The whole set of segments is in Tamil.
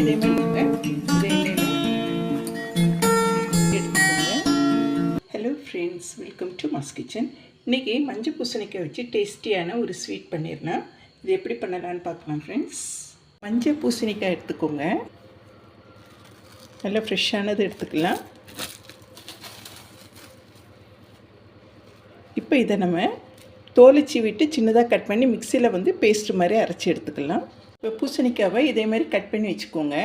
இதே மாதிரி நீங்கள் இதே எடுத்துக்கோங்க. Hello friends welcome to Mas kitchen இன்றைக்கி மஞ்சள் பூசணிக்காய் வச்சு டேஸ்டியான ஒரு ஸ்வீட் பண்ணியிருந்தேன் இது எப்படி பண்ணலான்னு பார்க்கலாம் ஃப்ரெண்ட்ஸ் மஞ்சள் பூசணிக்காய் எடுத்துக்கோங்க. நல்லா ஃப்ரெஷ்ஷானது எடுத்துக்கலாம். இப்போ இதை நம்ம தோலிச்சி விட்டு சின்னதாக கட் பண்ணி மிக்சியில் வந்து பேஸ்ட் மாதிரி அரைச்சி எடுத்துக்கலாம். இப்போ பூசணிக்காவை இதே மாதிரி கட் பண்ணி வச்சுக்கோங்க.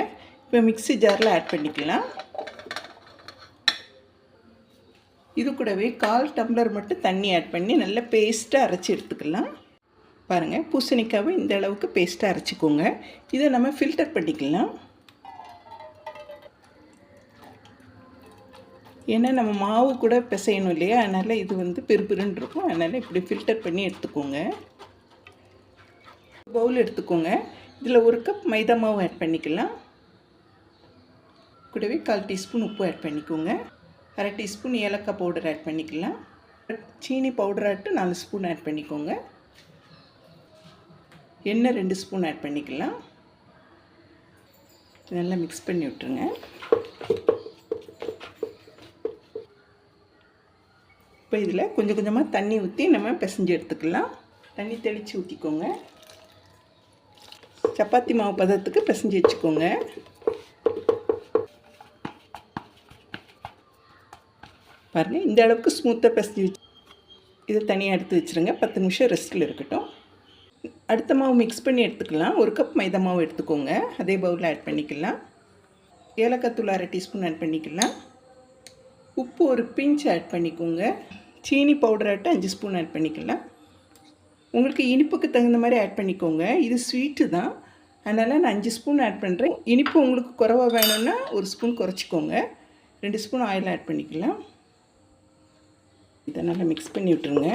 இப்போ மிக்ஸி ஜாரில் ஆட் பண்ணிக்கலாம். இது கூடவே கால் டம்ளர் மட்டும் தண்ணி ஆட் பண்ணி நல்லா பேஸ்ட்டாக அரைச்சி எடுத்துக்கலாம். பாருங்கள் பூசணிக்காவை இந்த அளவுக்கு பேஸ்ட்டாக அரைச்சிக்கோங்க. இதை நம்ம ஃபில்டர் பண்ணிக்கலாம். ஏன்னா நம்ம மாவு கூட பிசையணும் இல்லையா? அதனால் இது வந்து பெருபெருன்னு இருக்கும். அதனால் இப்படி ஃபில்டர் பண்ணி எடுத்துக்கோங்க. பவுல் எடுத்துக்கோங்க. இதில் ஒரு கப் மைதா மாவு ஆட் பண்ணிக்கலாம். கூடவே கால் டீஸ்பூன் உப்பு ஆட் பண்ணிக்கோங்க. அரை டீஸ்பூன் ஏலக்காய் பவுடர் ஆட் பண்ணிக்கலாம். சீனி பவுடர் ஆட்டு நாலு ஸ்பூன் ஆட் பண்ணிக்கோங்க. எண்ணெய் ரெண்டு ஸ்பூன் ஆட் பண்ணிக்கலாம். நல்லா மிக்ஸ் பண்ணி விட்டுருங்க. இப்போ இதில் கொஞ்சம் கொஞ்சமாக தண்ணி ஊற்றி நம்ம பிசைஞ்சு எடுத்துக்கலாம். தண்ணி தெளித்து ஊற்றிக்கோங்க. சப்பாத்தி மாவு பதத்துக்கு பிசைஞ்சு வச்சுக்கோங்க. பாருங்கள் இந்த அளவுக்கு ஸ்மூத்தாக பிசைஞ்சு வச்சு இதை தனியாக எடுத்து வச்சுருங்க. பத்து நிமிஷம் ரெஸ்ட்டில் இருக்கட்டும். அடுத்த மாவு மிக்ஸ் பண்ணி எடுத்துக்கலாம். ஒரு கப் மைதா மாவு எடுத்துக்கோங்க. அதே பவுலில் ஆட் பண்ணிக்கலாம். ஏலக்காய் தூள் அரை டீஸ்பூன் ஆட் பண்ணிக்கலாம். உப்பு ஒரு பிஞ்ச் ஆட் பண்ணிக்கோங்க. சீனி பவுடர் ஆட்டு அஞ்சு ஸ்பூன் ஆட் பண்ணிக்கலாம். உங்களுக்கு இனிப்புக்கு தகுந்த மாதிரி ஆட் பண்ணிக்கோங்க. இது ஸ்வீட்டு தான். அதனால் நான் அஞ்சு ஸ்பூன் ஆட் பண்ணுறேன் இனிப்பு உங்களுக்கு குறவாக வேணும்னா ஒரு ஸ்பூன் குறைச்சிக்கோங்க. ரெண்டு ஸ்பூன் ஆயில் ஆட் பண்ணிக்கலாம். இதை நல்லா மிக்ஸ் பண்ணி விட்டுருங்க.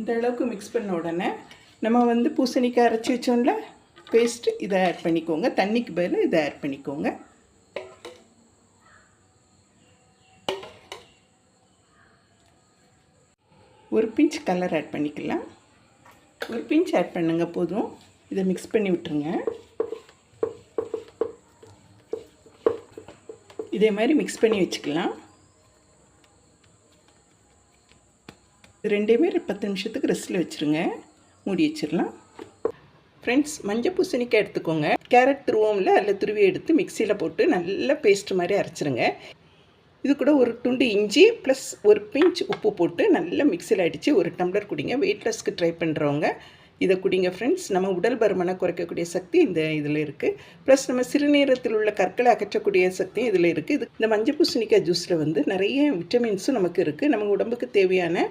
இந்த அளவுக்கு மிக்ஸ் பண்ண உடனே நம்ம வந்து பூசணிக்காய் அரைச்சி வச்சோம்ல பேஸ்ட்டு இதை ஆட் பண்ணிக்கோங்க. தண்ணிக்கு பதில் இதை ஆட் பண்ணிக்கோங்க. ஒரு பிஞ்ச் கலர் ஆட் பண்ணிக்கலாம். ஒரு பிஞ்ச் ஆட் பண்ணுங்கள் போதும். இதை மிக்ஸ் பண்ணி விட்டுருங்க. இதே மாதிரி மிக்ஸ் பண்ணி வச்சுக்கலாம். ரெண்டையுமே பத்து நிமிஷத்துக்கு ரெஸ்ட்டில் வச்சுருங்க. மூடி வச்சிடலாம். ஃப்ரெண்ட்ஸ் மஞ்சள் பூசணிக்காய் எடுத்துக்கோங்க. கேரட் துருவோம்ல அதில் துருவி எடுத்து மிக்சியில் போட்டு நல்லா பேஸ்ட் மாதிரி அரைச்சிருங்க. இது கூட ஒரு துண்டு இஞ்சி ப்ளஸ் ஒரு பிஞ்ச் உப்பு போட்டு நல்லா மிக்சியில் அடித்து ஒரு டம்ளர் குடிங்க. வெயிட்லெஸ்க்கு ட்ரை பண்ணுறவங்க இதை குடிங்க ஃப்ரெண்ட்ஸ் நம்ம உடல் பருமனை குறைக்கக்கூடிய சக்தி இந்த இதில் இருக்குது ப்ளஸ் நம்ம சிறுநீரத்தில் உள்ள கற்களை அகற்றக்கூடிய சக்தியும் இதில் இருக்குது இது இந்த மஞ்சள் பூசணிக்காய் ஜூஸில் வந்து நிறைய விட்டமின்ஸும் நமக்கு இருக்குது நம்ம உடம்புக்கு தேவையான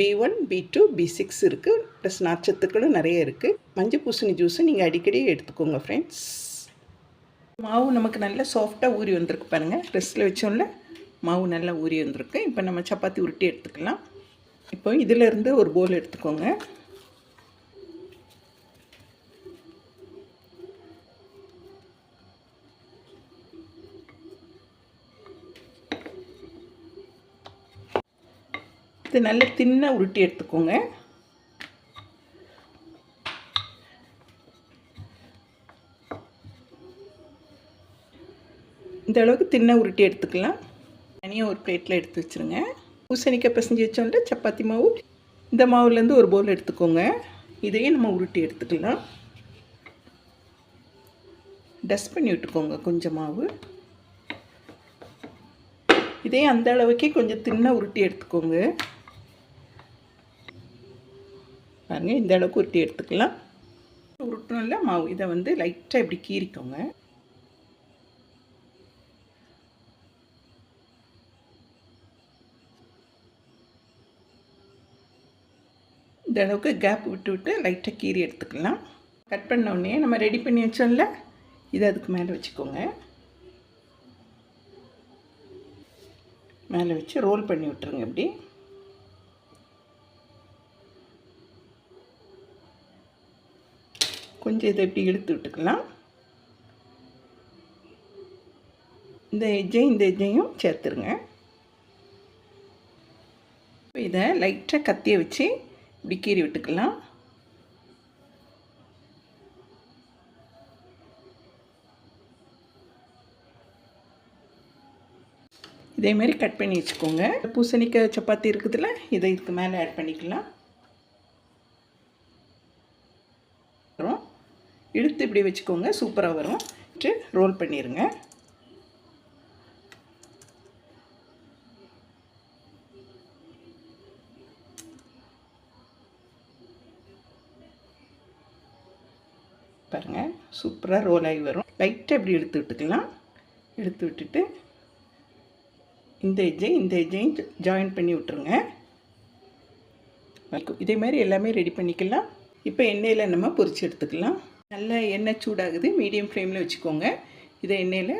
B one B two B six இருக்குது ப்ளஸ் நார்ச்சத்துக்களும் நிறைய இருக்குது மஞ்சள் பூசணி ஜூஸை நீங்கள் அடிக்கடி எடுத்துக்கோங்க ஃப்ரெண்ட்ஸ் மாவு நமக்கு நல்லா சாஃப்டாக ஊறி வந்திருக்கு பாருங்கள் ரெஸ்ட்டில் வச்சோம்ல. மாவு நல்லா ஊறி வந்திருக்கு. இப்போ நம்ம சப்பாத்தி உருட்டி எடுத்துக்கலாம். இப்போ இதிலேருந்து ஒரு போல் எடுத்துக்கோங்க. இது நல்ல தின்ன உருட்டி எடுத்துக்கோங்க. இந்த அளவுக்கு தின்ன உருட்டி எடுத்துக்கலாம். தனியாக ஒரு பிளேட்டில் எடுத்து வச்சுருங்க. பூசணிக்காய் பிசைஞ்சு வச்சோம்ல சப்பாத்தி மாவு. இந்த மாவுலேருந்து ஒரு பவுல் எடுத்துக்கோங்க. இதையும் நம்ம உருட்டி எடுத்துக்கலாம். டஸ்ட் பண்ணி விட்டுக்கோங்க கொஞ்சம் மாவு. இதே அந்த அளவுக்கே கொஞ்சம் தின்ன உருட்டி எடுத்துக்கோங்க. பாருங்கள் இந்த அளவுக்கு உருட்டி எடுத்துக்கலாம். உருட்டணும்ல மாவு இதை வந்து லைட்டாக இப்படி கீறிக்கோங்க. இந்த அளவுக்கு கேப் விட்டு விட்டு லைட்டாக கீறி எடுத்துக்கலாம். கட் பண்ண உடனே நம்ம ரெடி பண்ணி வச்சோம்ல இதை அதுக்கு மேலே வச்சுக்கோங்க. மேலே வச்சு ரோல் பண்ணி விட்டுருங்க இப்படி. கொஞ்சம் இதை இப்படி இழுத்து விட்டுக்கலாம். இந்த எஜ்ஜையும் இந்த எஜ்ஜையும் சேர்த்துருங்க. இப்போ இதை லைட்டாக கத்தியை வச்சு இப்படி விட்டுக்கலாம். இதேமாரி கட் பண்ணி வச்சுக்கோங்க. பூசணிக்காய் சப்பாத்தி இருக்குதுல்ல இதை இதுக்கு மேலே ஆட் பண்ணிக்கலாம். இழுத்து இப்படி வச்சுக்கோங்க சூப்பராக வரும். ரோல் பண்ணிடுங்க பாருங்கள் சூப்பராக ரோல் ஆகி வரும். லைட்டாக இப்படி எடுத்து விட்டுக்கலாம். எடுத்து விட்டுட்டு இந்த எஜ்ஜை இந்த எஜ்ஜையும் ஜாயின் பண்ணி விட்ருங்க இதே மாதிரி எல்லாமே ரெடி பண்ணிக்கலாம். இப்போ எண்ணெயில் நம்ம பொறிச்சு எடுத்துக்கலாம். நல்லா எண்ணெய் சூடாகுது. மீடியம் ஃப்ளேமில் வச்சுக்கோங்க. இதை எண்ணெயில்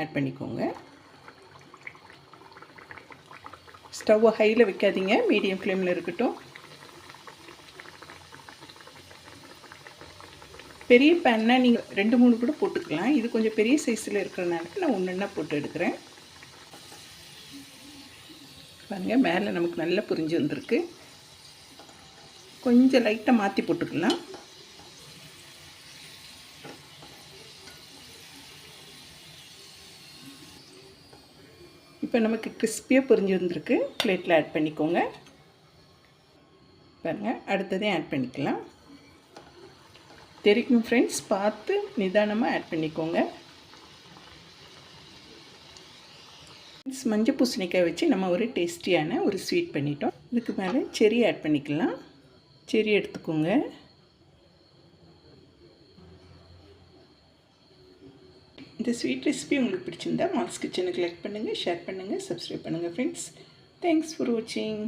ஆட் பண்ணிக்கோங்க. ஸ்டவ்வை ஹையில் வைக்காதீங்க. மீடியம் ஃப்ளேமில் இருக்கட்டும். பெரிய பேன்னா நீங்கள் ரெண்டு மூணு கூட போட்டுக்கலாம். இது கொஞ்சம் பெரிய சைஸில் இருக்கிறனால நான் ஒன்று ஒன்றா போட்டு எடுக்கிறேன். பாருங்கள் மேலே நமக்கு நல்லா புரிஞ்சு வந்திருக்கு. கொஞ்சம் லைட்டாக மாற்றி போட்டுக்கலாம். இப்போ நமக்கு கிறிஸ்பியாக புரிஞ்சு வந்திருக்கு. பிளேட்டில் ஆட் பண்ணிக்கோங்க. பாருங்கள் அடுத்ததையும் ஆட் பண்ணிக்கலாம். தெரிக்கும் ஃப்ரெண்ட்ஸ் பார்த்து நிதானமாக ஆட் பண்ணிக்கோங்க. ஃப்ரெண்ட்ஸ் மஞ்சள் பூசணிக்காய் வச்சு நம்ம ஒரு டேஸ்டியான ஒரு ஸ்வீட் பண்ணிட்டோம். இதுக்கு மேலே செரி ஆட் பண்ணிக்கலாம். செரி எடுத்துக்கோங்க. இந்த ஸ்வீட் ரெசிபி உங்களுக்கு பிடிச்சிருந்தா மால்ஸ் கிச்சனுக்கு லைக் பண்ணுங்கள் ஷேர் பண்ணுங்கள் சப்ஸ்கிரைப் பண்ணுங்கள் ஃப்ரெண்ட்ஸ் தேங்க்ஸ் ஃபார் வாட்சிங்